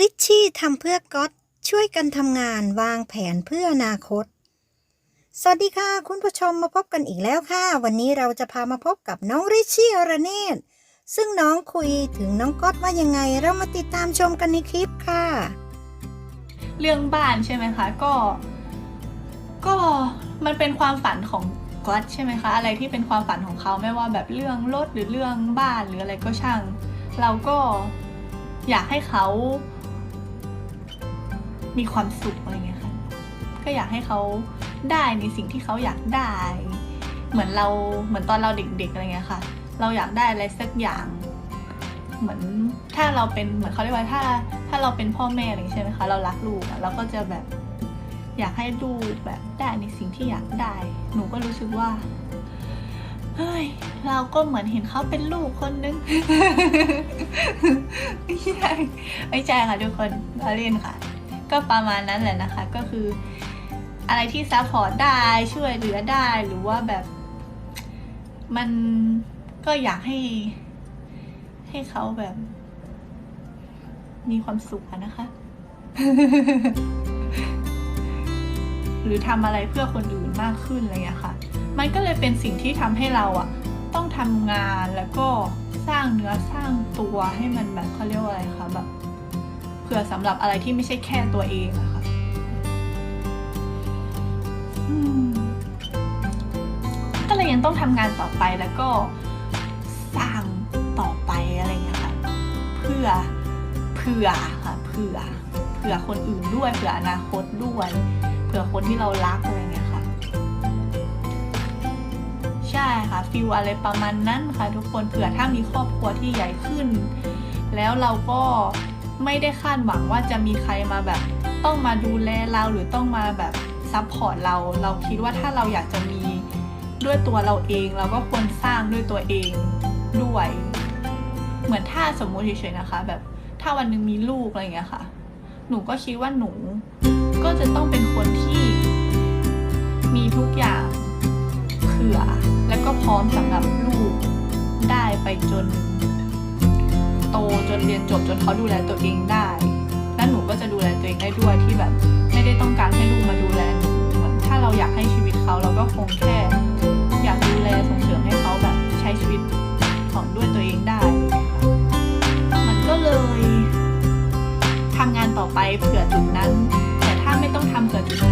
ริชชี่ทำเพื่อก๊อตช่วยกันทำงานวางแผนเพื่ออนาคต สวัสดีค่ะ คุณผู้ชมมาพบกันอีกแล้วค่ะ วันนี้เราจะพามาพบกับน้องริชชี่อรเนศซึ่งน้องคุยถึงน้องก๊อตว่ายังไง เรามาติดตามชมกันในคลิปค่ะ เรื่องบ้านใช่ไหมคะ ก็ ก็มันเป็นความฝันของก๊อตใช่ไหมคะ อะไรที่เป็นความฝันของเขาไม่ว่าแบบเรื่องรถหรือเรื่องบ้านหรืออะไรก็ช่าง เราก็อยากให้เขา มีความสุขอะไรเงี้ยค่ะก็อยากให้เขาได้ในสิ่งที่เขาอยากได้ เหมือนเราเหมือนตอนเราเด็กๆอะไรเงี้ยค่ะ เราอยากได้อะไรสักอย่าง เหมือนถ้าเราเป็นเหมือนเขาเรียกว่าถ้า ถ้าเราเป็นพ่อแม่อะไรใช่ไหมคะเรารักลูกอะเราก็จะแบบอยากให้ลูกแบบได้ในสิ่งที่อยากได้ หนูก็รู้สึกว่าเฮ้ยเราก็เหมือนเห็นเขาเป็นลูกคนนึงไม่ใช่ไม่ใช่ค่ะทุกคนเราเล่นค่ะ ก็ประมาณนั้นแหละนะคะ ก็คืออะไรที่ซัพพอร์ตได้ช่วยเหลือได้หรือว่าแบบมันก็อยากให้ ให้เขาแบบ มีความสุขอะนะคะ หรือทำอะไรเพื่อคนอื่นมากขึ้นอะไรอย่างนี้ค่ะ มันก็เลยเป็นสิ่งที่ทำให้เราอะต้องทำงานแล้วก็สร้างเนื้อสร้างตัวให้มันแบบเขาเรียกว่าอะไรคะแบบ ผื่อสำหรับอะไรที่ไม่ใช่แค่ตัวเองอะค่ะก็เลยยังต้องทำงานต่อไปแล้วก็สร้างต่อไปอะไรเงี้ยค่ะ เพื่อเผื่อค่ะเผื่อเผื่อคนอื่นด้วยเผื่ออนาคตด้วยเผื่อคนที่เรารักอะไรเงี้ยค่ะ ใช่ค่ะฟิลอะไรประมาณนั้นค่ะ ทุกคนเผื่อถ้ามีครอบครัวที่ใหญ่ขึ้น แล้วเราก็ ไม่ได้คาดหวังว่าจะมีใครมาแบบ ต้องมาดูแลเราหรือต้องมาแบบซัพพอร์ตเรา เราคิดว่าถ้าเราอยากจะมีด้วยตัวเราเอง เราก็ควรสร้างด้วยตัวเองด้วย เหมือนถ้าสมมุติเฉยๆนะคะ แบบถ้าวันหนึ่งมีลูกอะไรเงี้ยค่ะ หนูก็คิดว่าหนู ก็จะต้องเป็นคนที่มีทุกอย่างเผื่อ แล้วก็พร้อมสำหรับลูกได้ไปจน นเรียนจบจนเขาดูแลตัวเองได้ และหนูก็จะดูแลตัวเองได้ด้วยที่แบบไม่ได้ต้องการให้ลูกมาดูแลหนูเหมือนถ้าเราอยากให้ชีวิตเขาเราก็คงแค่ อยากดูแลส่งเสริมให้เขาแบบใช้ชีวิตของด้วยตัวเองได้ มันก็เลยทำงานต่อไปเผื่อจุดนั้น